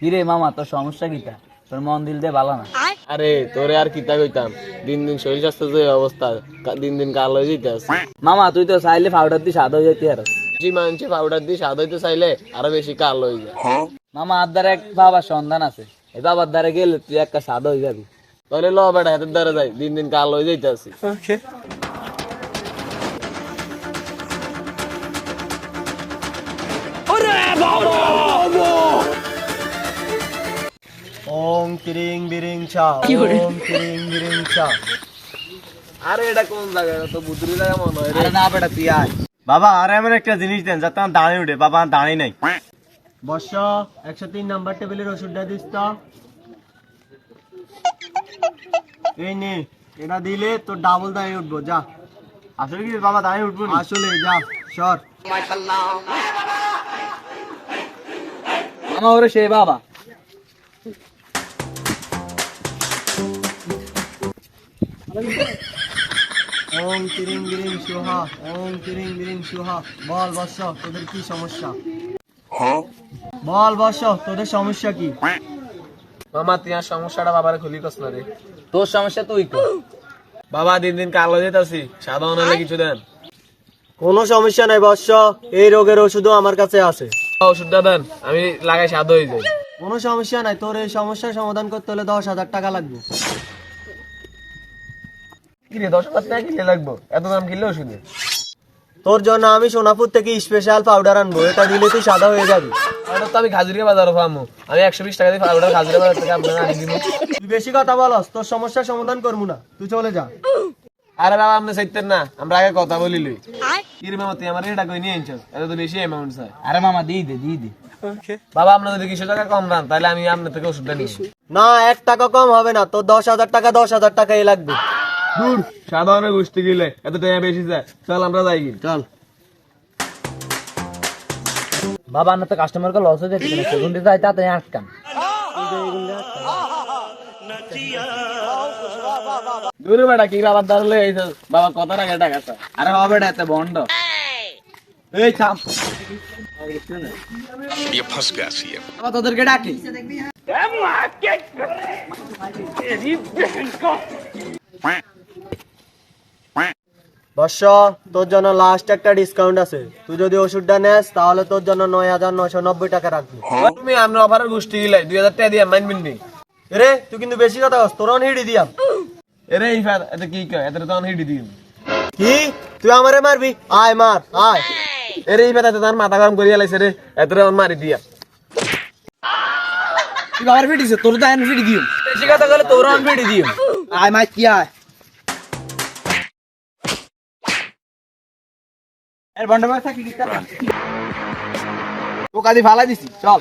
কিরে মামা তোর সমস্যা কিটা তোর মন দিল দিয়ে ভালো না? আরে তোরে আর কিতা কইতাম? দিন দিন শরীর স্বাস্থ্য যে অবস্থা দিন দিন কাল হয়ে আছে মামা তুই তো চাইলে পাউডার দিয়ে সাদা হয়ে যেতে আর। বেশি মানুষে পাউডার দিয়ে স্বাদ হইতে চাইলে আরও বেশি কাল হয়ে যায়। মামা আর দ্বারা এক বাবার সন্ধান আছে। এই বাবার দ্বারা গেলে তুই একটা সাদা হয়ে যাবি। তাহলে ল বেটা হাতের দ্বারা যাই। দিন দিন কাল হয়ে যেতে আছে ওম কিরিং বিরিং ছা ওম কিরিং বিরিং ছা আরে এটা কোন জায়গা? তো বুদ্ধি জায়গা মনে হয় রে। আরে না বেটা তুই আয়। বাবা আর এমন একটা জিনিস দেন যাতে আমার দাঁড়িয়ে উঠে। বাবা আমার দাঁড়িয়ে নাই। বর্ষ একশো তিন নাম্বার টেবিলের ওষুধটা দিস তো। এই নে এটা দিলে তোর ডাবল দাঁড়িয়ে উঠবো যা। আসলে কি বাবা দাঁড়িয়ে উঠবো আসলে যা সর। মামা ওরে সেই বাবা। ওম কিরিং বিরিং সুহা ওম কিরিং বিরিং সুহা। বল বর্ষ তোদের কি সমস্যা? বল বর্ষ তোদের সমস্যা কি? মামা তুই আর সমস্যাটা বাবারে খুলি কস না রে। তোর সমস্যা তুই কর। বাবা দিন দিন কালো হয়ে যেতে আছি সাদা হলে কিছু দেন। কোনো সমস্যা নাই বর্ষ এই রোগের ওষুধও আমার কাছে আছে ওষুধটা দেন আমি লাগাই সাদা হয়ে যাই। কোনো সমস্যা নাই তোর এই সমস্যার সমাধান করতে হলে দশ হাজার টাকা লাগবে। কিরে দশ হাজার টাকা কিনলে লাগবো? এত দাম কিনলে ওষুধে? তোর জন্য আমি সোনাপুর থেকে স্পেশাল পাউডার আনব এটা দিলে তুই সাদা হয়ে যাবি। তো আমি খাজুরিয়া বাজারও পাবো। আমি একশো বিশ টাকা দিয়ে পাউডার খাজুরিয়া বাজার থেকে আপনার আনি দিব। তুই বেশি কথা বলস তোর সমস্যার সমাধান করব না তুই চলে যা। আরে বাবা আপনি চাইতেন না আমরা আগে কথা বলি লই কিরে মামা তুই আমার এটা কই নিয়ে আনছস এত তো বেশি অ্যামাউন্ট স্যার আরে মামা দিয়ে দে দিয়ে দে। বাবা আপনার যদি কিছু টাকা কম দান তাহলে আমি আপনার থেকে ওষুধটা না এক টাকা কম হবে না তোর দশ হাজার টাকা দশ হাজার টাকাই লাগবে। দূর সাধারণ গোষ্ঠী গেলে এত টাকা বেশি যায়। চল আমরা যাই গিয়ে। চল। বাবা না তো কাস্টমার কে লস হয়ে যাচ্ছে না সেগুনটি যাই তাড়াতাড়ি আটকান। দূরে বেটা কি বাবার দাঁড়ালে এইসব বাবা কত টাকা টাকা আরে বাবা বেটা এত বন্ড এই থাম ये फंस गया सी বাবা তোদেরকে ডাকি বর্ষ তোর জন্য লাস্ট একটা ডিসকাউন্ট আছে তুই যদি ওষুধটা নেস তাহলে তোর জন্য নয় হাজার নয়শো নব্বই টাকা রাখবি তুমি আমরা অফারের গোষ্ঠী গিলাই দুই হাজার টাকা দিয়ে মাইনবেন নি রে তুই কিন্তু বেশি কথা কস তোর হিড়ি দিয়াম এরে এই ফের এত কি কয় এত তো হিডি দিন কি তুই আমারে মারবি আয় মার আয় এরে এই ফের তার মাথা গরম করিয়া লাইছে রে এত মারি দিয়া। কি বাবার ফিটিছে তোর তো আইন ফিটি দিও। বেশি কথা গেলে তোর আইন ফিটি দিও। আয় মাই কি আয়? এর বন্ধ মাছ থাকি কি ও কাদি ফালা দিছি চল।